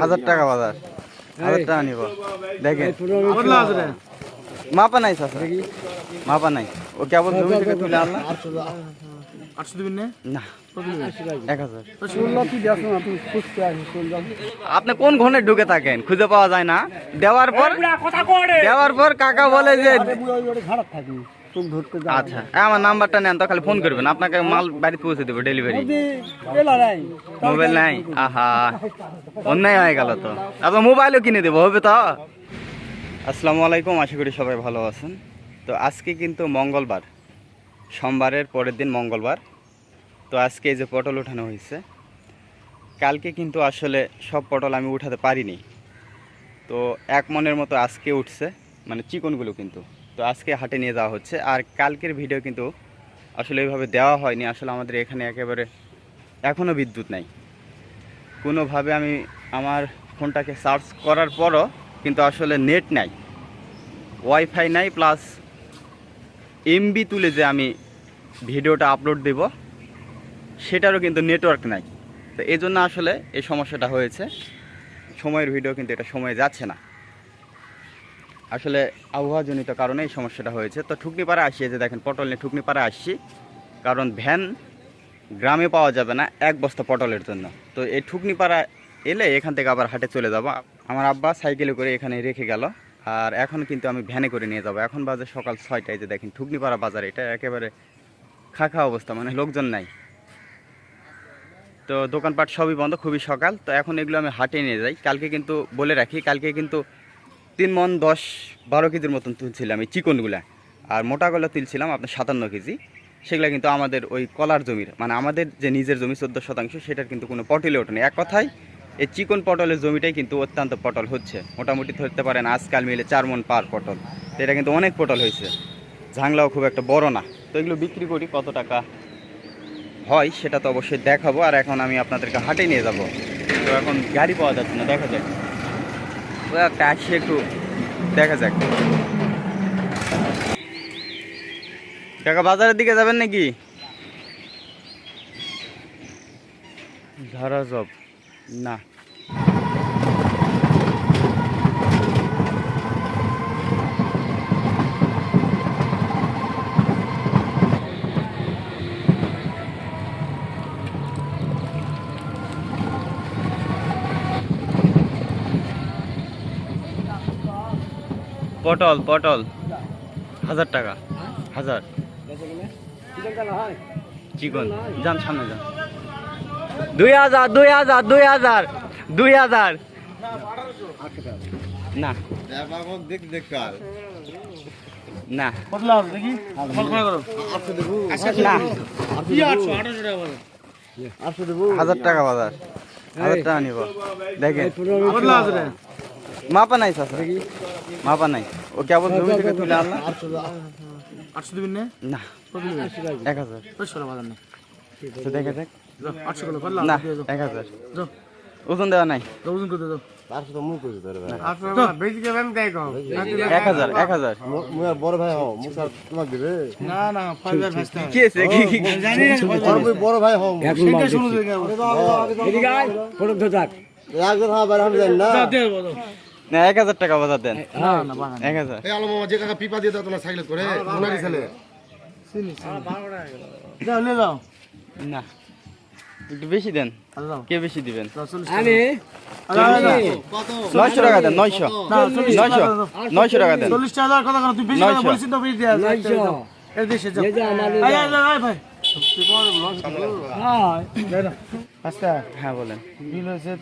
হাজার টাকা বাজার। হাজার টাকা নিব। দেখেন। মাপা নাই চাচা। মাপা নাই। ও কেবল জমি থেকে তুলে আনলাম আটশো দিবেন না? আপনি কোন ঘনে ঢুকে থাকেন? খুঁজে পাওয়া যায় না। দেওয়ার পর দেওয়ার পর কাকা বলে যে খারাপ ধরতে যাও আচ্ছা আমার নাম্বারটা নেন তো খালি ফোন করবেন আপনাকে মাল বাড়িতে পৌঁছে দেবো ডেলিভারি মোবাইল নাই? আহা অন্যায় হয়ে গেল তো। আপনার মোবাইলও কিনে দেবো হবে তো? আসসালামু আলাইকুম আশা করি সবাই ভালো আছেন। তো আজকে কিন্তু মঙ্গলবার সোমবারের পরের দিন মঙ্গলবার। তো আজকে এই যে পটল উঠানো হয়েছে কালকে কিন্তু আসলে সব পটল আমি উঠাতে পারিনি। তো এক মনের মতো আজকে উঠছে মানে চিকনগুলো কিন্তু। তো আজকে হাটে নিয়ে যাওয়া হচ্ছে। আর কালকের ভিডিও কিন্তু আসলে এইভাবে দেওয়া হয়নি। আসলে আমাদের এখানে একেবারে এখনও বিদ্যুৎ নাই। কোনোভাবে আমি আমার ফোনটাকে সার্চ করার পরও কিন্তু আসলে নেট নাই। ওয়াইফাই নাই প্লাস এমবি তুলে যে আমি ভিডিওটা আপলোড দেব, সেটারও কিন্তু নেটওয়ার্ক নাই। তো এই জন্য আসলে এই সমস্যাটা হয়েছে। সময়ের ভিডিও কিন্তু এটা সময় যাচ্ছে না। আসলে আবহাওয়াজনিত কারণে এই সমস্যাটা হয়েছে। তো ঠুকনিপাড়া আসি যে দেখেন, পটল নিয়ে ঠুকনিপাড়া আসছি। কারণ ভ্যান গ্রামে পাওয়া যাবে না, এক বস্তা পটলের জন্য। তো এই ঠুকনিপাড়া এলে এখান থেকে আবার হাটে চলে যাব। আমার আব্বা সাইকেলে করে এখানে রেখে গেল। আর এখন কিন্তু আমি ভ্যানে করে নিয়ে যাব। এখন বাজে সকাল ছয়টায় যে দেখেন, ঠুকনিপাড়া বাজার, এটা একেবারে খাখা অবস্থা মানে লোকজন নাই। তো দোকানপাট সবই বন্ধ, খুবই সকাল। তো এখন এগুলো আমি হাটে নিয়ে যাই। কালকে কিন্তু বলে রাখি, কালকে কিন্তু তিন মন দশ, বারো কেজির মতন তুলছিলাম এই চিকনগুলা। আর মোটাগুলো তুলছিলাম আপনার সাতান্ন কেজি। সেগুলো কিন্তু আমাদের ওই কলার জমির মানে আমাদের যে নিজের জমি চোদ্দ শতাংশ, সেটার কিন্তু কোনো পটলে ওঠেনি এক কথায়, এই চিকন পটলের জমিটাই কিন্তু অত্যন্ত পটল হচ্ছে। মোটামুটি ধরতে পারেন আজকাল মিলে চার মন পার পটল। তো এটা কিন্তু অনেক পটল হয়েছে। ঝাংলাও খুব একটা বড় না। তো এগুলো বিক্রি করি, কত টাকা হয় সেটা তো অবশ্যই দেখাবো। আর এখন আমি আপনাদেরকে হাটে নিয়ে যাব। তো এখন গাড়ি পাওয়া যাচ্ছে না, দেখা যাক। একটা একটু দেখা যাক। কাকা বাজারের দিকে যাবেন নাকি? ধারা জব। না। পটল পটল। হাজার টাকা। হাজার। চিকন। যান, সামনে যান। দুই হাজার দুই হাজার দুই হাজার দুই হাজার। না। না। হাজার টাকা বাজার। হাজার টাকা নিব। দেখেন। মাপা নাই চাচা। মাপা নাই। ও কেবল জমি থেকে তুলে আনলাম আটশো দিবেন না? এক হাজার। বাজার নেই তো দেখে দেখ। আটশো করে না এক হাজার। ওজন দেওয়া নাই। ওজন দাও ভাই। বড় একজন হ্যাঁ না দিয়ে এক হাজার টাকা বাজার দেন। এক হাজার। যে কাকা পিপা দিয়ে দাও তোমার সাইকেল করে মোনারি ছেলে যাও নিয়ে যাও। না। একটু বেশি দেন। কে বেশি দিবেন? চল্লিশ আমি নয়শো টাকা দেন নয়শো। নয়শো। নয়শো টাকা দেন। চল্লিশ টাকা কথা তুই বেশি নয়শো। বলছিস তো বেশি এর দেশে যাও। ভাই। আচ্ছা হ্যাঁ বলেন। বিল হয়েছে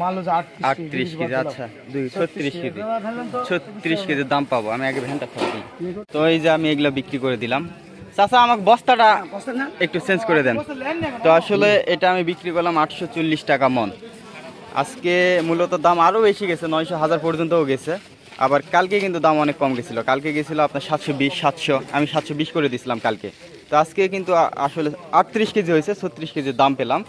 মাল হচ্ছে আটত্রিশ কেজি আচ্ছা দুই ছত্রিশ কেজি। ছত্রিশ কেজির দাম পাবো আমি আগে ভ্যানটা তো এই যে আমি এগুলো বিক্রি করে দিলাম। চাচা আমাকে বস্তাটা একটু চেঞ্জ করে দেন। তো আসলে এটা আমি বিক্রি করলাম আটশো চল্লিশ টাকা মন। আজকে মূলত দাম আরও বেশি গেছে নয়শো হাজার পর্যন্তও গেছে। আবার কালকে কিন্তু দাম অনেক কম গেছিল। কালকে গেছিল আপনার সাতশো বিশ সাতশো। আমি সাতশো বিশ করে দিয়েছিলাম কালকে। তো আজকে কিন্তু আসলে আটত্রিশ কেজি হয়েছে ছত্রিশ কেজির দাম পেলাম।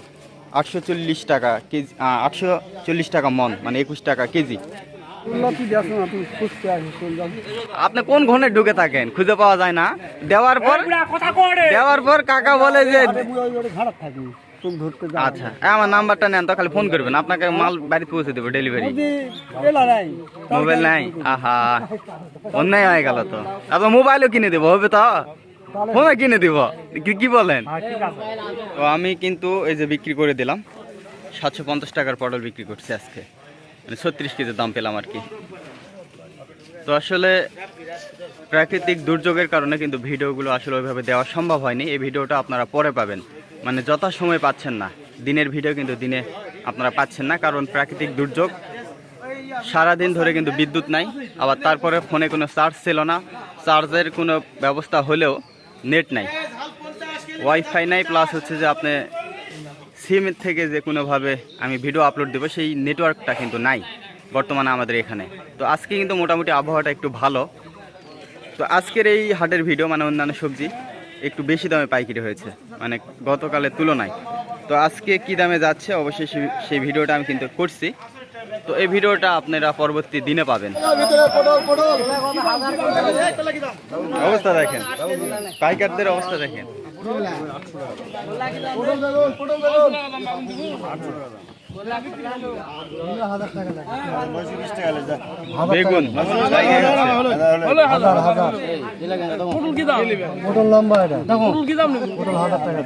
আটশো চল্লিশ টাকা কেজি আটশো চল্লিশ টাকা মন মানে একুশ টাকা কেজি। আপনি কোন ঘনে ঢুকে থাকেন? খুঁজে পাওয়া যায় না। দেওয়ার পর দেওয়ার পর কাকা বলে যে আচ্ছা আমার নাম্বারটা নেন তো খালি ফোন করবেন। আপনাকে মাল বাড়িতে পৌঁছে দেবো ডেলিভারি মোবাইল নাই? আহা অন্যায় হয়ে গেল তো। আপনার মোবাইলও কিনে দেবো হবে তো? ফোনও কিনে দিব। কি কি বলেন? তো আমি কিন্তু এই যে বিক্রি করে দিলাম সাতশো পঞ্চাশ টাকার পটল বিক্রি করছি আজকে। মানে ছত্রিশ কেজি দাম পেলাম আর কি। তো আসলে প্রাকৃতিক দুর্যোগের কারণে কিন্তু ভিডিওগুলো আসলে ওইভাবে দেওয়া সম্ভব হয়নি। এই ভিডিওটা আপনারা পরে পাবেন। মানে যথা সময় পাচ্ছেন না। দিনের ভিডিও কিন্তু দিনে আপনারা পাচ্ছেন না কারণ প্রাকৃতিক দুর্যোগ সারাদিন ধরে কিন্তু বিদ্যুৎ নাই। আবার তারপরে ফোনে কোনো চার্জ ছিল না। চার্জের কোনো ব্যবস্থা হলেও নেট নাই। ওয়াইফাই নাই প্লাস হচ্ছে যে আপনি সিম থেকে যে কোনোভাবে আমি ভিডিও আপলোড দেবো, সেই নেটওয়ার্কটা কিন্তু নাই বর্তমানে আমাদের এখানে। তো আজকে কিন্তু মোটামুটি আবহাওয়াটা একটু ভালো। তো আজকের এই হাটের ভিডিও মানে অন্যান্য সবজি, একটু বেশি দামে পাইকারি হয়েছে মানে গতকালের তুলনায়। তো আজকে কি দামে যাচ্ছে, অবশ্যই সেই- ভিডিওটা আমি কিন্তু করছি। তো এই ভিডিওটা আপনারা পরবর্তী দিনে পাবেন। অবস্থা দেখেন। পাইকারদের অবস্থা দেখেন। বেগুন। পটল কি দাম? পটল লম্বা এটা। পটল হাজার টাকা।